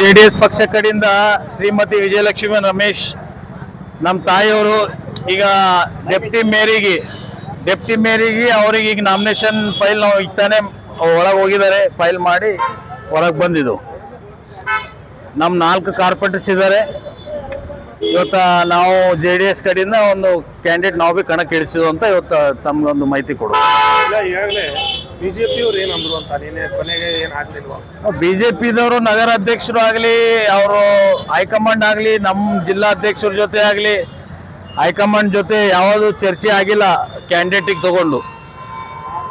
J D S ಪಕ್ಷ ಕಡೆಯಿಂದ ಶ್ರೀಮತಿ ವಿಜಯಲಕ್ಷ್ಮಿ ರಮೇಶ್ ನಮ್ಮ ತಾಯಿಯವರು ಈಗ ಡೆಪ್ಟಿ ಮೇರಿಗೆ ಡೆಪ್ಟಿ ಮೇರಿಗೆ ಅವ್ರಿಗೆ ಈಗ ನಾಮಿನೇಷನ್ ಫೈಲ್ ನಾವು ಈಗ ತಾನೇ ಒಳಗೆ ಹೋಗಿದ್ದಾರೆ ಫೈಲ್ ಮಾಡಿ ಹೊರಗೆ ಬಂದಿದ್ದು. ನಮ್ಮ ನಾಲ್ಕು ಕಾರ್ಪೆಂಟರ್ಸ್ ಇದ್ದಾರೆ. ಇವತ್ತು ನಾವು ಜೆ ಡಿ ಎಸ್ ಕಡೆಯಿಂದ ಒಂದು ಕ್ಯಾಂಡಿಡೇಟ್ ನಾವು ಭೀ ಕಣಕ್ಕೆ ಇಳಿಸಿದ್ವು ಅಂತ ಇವತ್ತು ತಮ್ಗೊಂದು ಮಾಹಿತಿ ಕೊಡು. ಬಿಜೆಪಿಯವ್ರು ಜೆ ಪಿದವರು ಅಂತ? ನೀನೆ ಕೊನೆಗೆ ಏನ್ ಆಗ್ಲಿಲ್ವಾ? ಬಿಜೆಪಿದವರು ನಗರ ಅಧ್ಯಕ್ಷರು ಆಗಲಿ, ಅವರು ಹೈಕಮಾಂಡ್ ಆಗಲಿ ನಮ್ಮ ಜಿಲ್ಲಾಧ್ಯಕ್ಷರ ಜೊತೆ ಆಗಲಿ, ಹೈಕಮಾಂಡ್ ಜೊತೆ ಯಾವುದು ಚರ್ಚೆ ಆಗಿಲ್ಲ ಕ್ಯಾಂಡಿಡೇಟಿಗೆ ತಗೊಂಡು.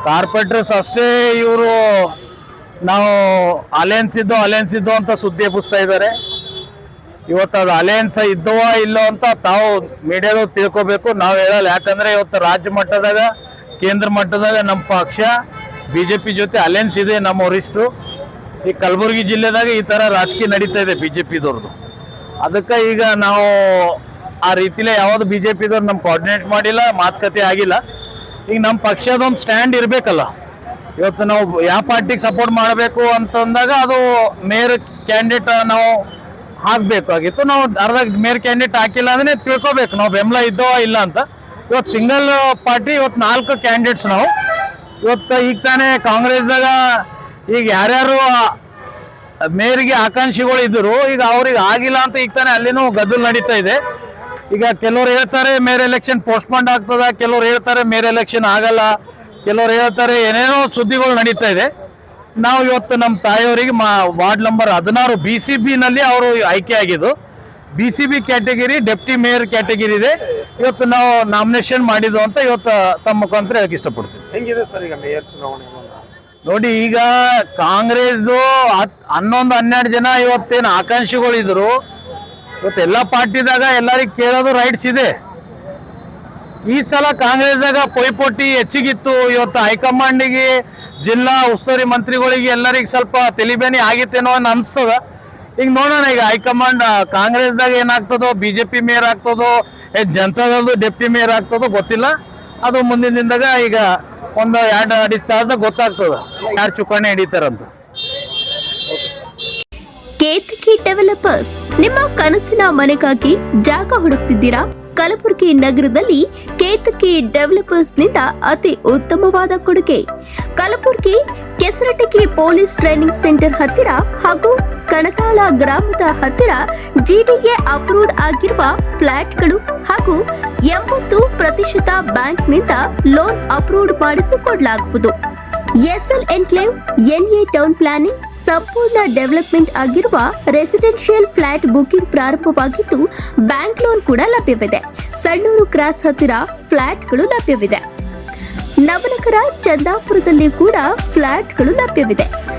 ಕಾರ್ಪೊರೇಟರ್ಸ್ ಅಷ್ಟೇ ಇವರು ನಾವು ಅಲಯನ್ಸ್ ಇದ್ದು ಅಲೆನ್ಸ್ ಇದ್ದು ಅಂತ ಸುದ್ದಿ ಎಬ್ಬಿಸ್ತಾ ಇದ್ದಾರೆ ಇವತ್ತು ಅದು ಅಲಯನ್ಸ್ ಇದ್ದವ ಇಲ್ಲೋ ಅಂತ ತಾವು ಮೀಡಿಯಾದವ್ರು ತಿಳ್ಕೊಬೇಕು. ನಾವು ಹೇಳಲ್ಲ. ಯಾಕಂದ್ರೆ ಇವತ್ತು ರಾಜ್ಯ ಮಟ್ಟದಾಗ, ಕೇಂದ್ರ ಮಟ್ಟದಾಗ ನಮ್ಮ ಪಕ್ಷ ಬಿ ಜೆ ಪಿ ಜೊತೆ ಅಲಯನ್ಸ್ ಇದೆ ನಮ್ಮ ವರಿಷ್ಠರು. ಈ ಕಲಬುರಗಿ ಜಿಲ್ಲೆದಾಗ ಈ ಥರ ರಾಜಕೀಯ ನಡೀತಾ ಇದೆ ಬಿ ಜೆ ಪಿದವ್ರದ್ದು ಅದಕ್ಕೆ ಈಗ ನಾವು ಆ ರೀತಿಲೇ ಯಾವುದು ಬಿ ಜೆ ಪಿದವ್ರು ನಮ್ಮ ಕೋಆರ್ಡಿನೇಟ್ ಮಾಡಿಲ್ಲ, ಮಾತುಕತೆ ಆಗಿಲ್ಲ. ಈಗ ನಮ್ಮ ಪಕ್ಷದೊಂದು ಸ್ಟ್ಯಾಂಡ್ ಇರಬೇಕಲ್ಲ. ಇವತ್ತು ನಾವು ಯಾವ ಪಾರ್ಟಿಗೆ ಸಪೋರ್ಟ್ ಮಾಡಬೇಕು ಅಂತಂದಾಗ ಅದು ಮೇಯರ್ ಕ್ಯಾಂಡಿಡೇಟ್ ನಾವು ಹಾಕಬೇಕಾಗಿತ್ತು ನಾವು ಅರ್ಧ ಮೇಯರ್ ಕ್ಯಾಂಡಿಡೇಟ್ ಹಾಕಿಲ್ಲ ಅಂದ್ರೆ ತಿಳ್ಕೊಬೇಕು. ನಾವು ಬೆಂಬಲ ಇದ್ದೋ ಇಲ್ಲ ಅಂತ. ಇವತ್ತು ಸಿಂಗಲ್ ಪಾರ್ಟಿ ಇವತ್ತು ನಾಲ್ಕು ಕ್ಯಾಂಡಿಡೇಟ್ಸ್ ನಾವು. ಇವತ್ತು ಈಗ ತಾನೇ ಕಾಂಗ್ರೆಸ್ದಾಗ ಈಗ ಯಾರ್ಯಾರು ಮೇರಿಗೆ ಆಕಾಂಕ್ಷಿಗಳು ಇದ್ದರು ಈಗ ಅವ್ರಿಗೆ ಆಗಿಲ್ಲ ಅಂತ ಈಗ ತಾನೇ ಅಲ್ಲಿನೂ ಗದ್ದಲು ನಡೀತಾ ಇದೆ. ಈಗ ಕೆಲವ್ರು ಹೇಳ್ತಾರೆ ಮೇರೆ ಎಲೆಕ್ಷನ್ ಪೋಸ್ಟ್ಪೋಂಡ್ ಆಗ್ತದ, ಕೆಲವ್ರು ಹೇಳ್ತಾರೆ ಮೇರೆ ಎಲೆಕ್ಷನ್ ಆಗಲ್ಲ, ಕೆಲವ್ರು ಹೇಳ್ತಾರೆ ಏನೇನೋ ಸುದ್ದಿಗಳು ನಡೀತಾ ಇದೆ. ನಾವು ಇವತ್ತು ನಮ್ಮ ತಾಯಿಯವರಿಗೆ ಮಾ, ವಾರ್ಡ್ ನಂಬರ್ ಹದಿನಾರು ಬಿ ಸಿ ಬಿನಲ್ಲಿ ಅವರು ಆಯ್ಕೆ ಆಗಿದ್ದು B C B category deputy mayor category ಇದೆ. ಇವತ್ತು ನಾವು ನಾಮಿನೇಷನ್ ಮಾಡಿದ್ದು ಅಂತ ಇವತ್ತು ತಮ್ಮ ಮುಖಾಂತರ ಹೇಳಕ್ ಇಷ್ಟಪಡ್ತೀನಿ. ಹೆಂಗಿದೆ ಸರ್ ಈಗ ಮೇಯರ್ ಚುನಾವಣೆ? ನೋಡಿ ಈಗ ಕಾಂಗ್ರೆಸ್ ಹನ್ನೊಂದು ಹನ್ನೆರಡು ಜನ ಇವತ್ತೇನು ಆಕಾಂಕ್ಷಿಗಳಿದ್ರು. ಇವತ್ತು ಎಲ್ಲ ಪಾರ್ಟಿದಾಗ ಎಲ್ಲರಿಗೂ ಕೇಳೋದು ರೈಟ್ಸ್ ಇದೆ. ಈ ಸಲ ಕಾಂಗ್ರೆಸ್ದಾಗ ಪೈಪೋಟಿ ಹೆಚ್ಚಿಗಿತ್ತು. ಇವತ್ತು ಹೈಕಮಾಂಡಿಗೆ ಜಿಲ್ಲಾ ಉಸ್ತುವಾರಿ ಮಂತ್ರಿಗಳಿಗೆ ಎಲ್ಲರಿಗೆ ಸ್ವಲ್ಪ ತೆಲಿಬೇನಿ ಆಗಿತ್ತೇನೋ ಅಂತ ಅನ್ಸ್ತದ ಈಗ ನೋಡೋಣ, ಈಗ ಹೈಕಮಾಂಡ್ ಕಾಂಗ್ರೆಸ್ದಾಗ ಏನಾಗ್ತದೋ, ಬಿಜೆಪಿ ಮೇಯರ್ ಆಗ್ತದೋ, ಏ ಜನತಾದಲ್ಲೂ ಡೆಪ್ಟಿ ಮೇಯರ್ ಆಗ್ತದೋ ಗೊತ್ತಿಲ್ಲ. ಅದು ಮುಂದಿನ ದಿನದಾಗ ಈಗ ಒಂದು ಎರಡು ಅಡಿಸ್ ಗೊತ್ತಾಗ್ತದ. ಯಾರು ಚುಕ್ಕಾಣಿ ಹಿಡಿತಾರಂತ. ಕೇತಕಿ ಡೆವಲಪರ್ಸ್, ನಿಮ್ಮ ಕನಸಿನ ಮನೆಗಾಗಿ ಜಾಗ ಹುಡುಕ್ತಿದ್ದೀರಾ? ಕಲಬುರಗಿ ನಗರದಲ್ಲಿ ಕೇತಕಿ ಡೆವಲಪರ್ಸ್ನಿಂದ ಅತಿ ಉತ್ತಮವಾದ ಕೊಡುಗೆ. Kalaburagi Kesaratagi police training centre ಹತ್ತಿರ ಹಾಗೂ ಕಣತಾಳ ಗ್ರಾಮದ ಹತ್ತಿರ ಜಿಡಿಎ ಅಪ್ರೂವ್ಡ್ ಆಗಿರುವ ಫ್ಲಾಟ್ಗಳು ಹಾಗೂ ಎಂಬತ್ತು ಪ್ರತಿಶತ ಬ್ಯಾಂಕ್ನಿಂದ loan approved ಮಾಡಿಸಿಕೊಡಲಾಗುವುದು. SL enclave, NA town planning, ಸಂಪೂರ್ಣ ಡೆವಲಪ್ಮೆಂಟ್ ಆಗಿರುವ ರೆಸಿಡೆನ್ಷಿಯಲ್ ಫ್ಲಾಟ್ ಬುಕಿಂಗ್ ಪ್ರಾರಂಭವಾಗಿದ್ದು, ಬ್ಯಾಂಕ್ ಲೋನ್ ಕೂಡ ಲಭ್ಯವಿದೆ. ಸಣ್ಣೂರು ಕ್ರಾಸ್ ಹತ್ತಿರ ಫ್ಲಾಟ್ಗಳು ಲಭ್ಯವಿದೆ. ನವನಗರ, ಚಂದಾಪುರದಲ್ಲಿ ಕೂಡ ಫ್ಲಾಟ್ಗಳು ಲಭ್ಯವಿದೆ.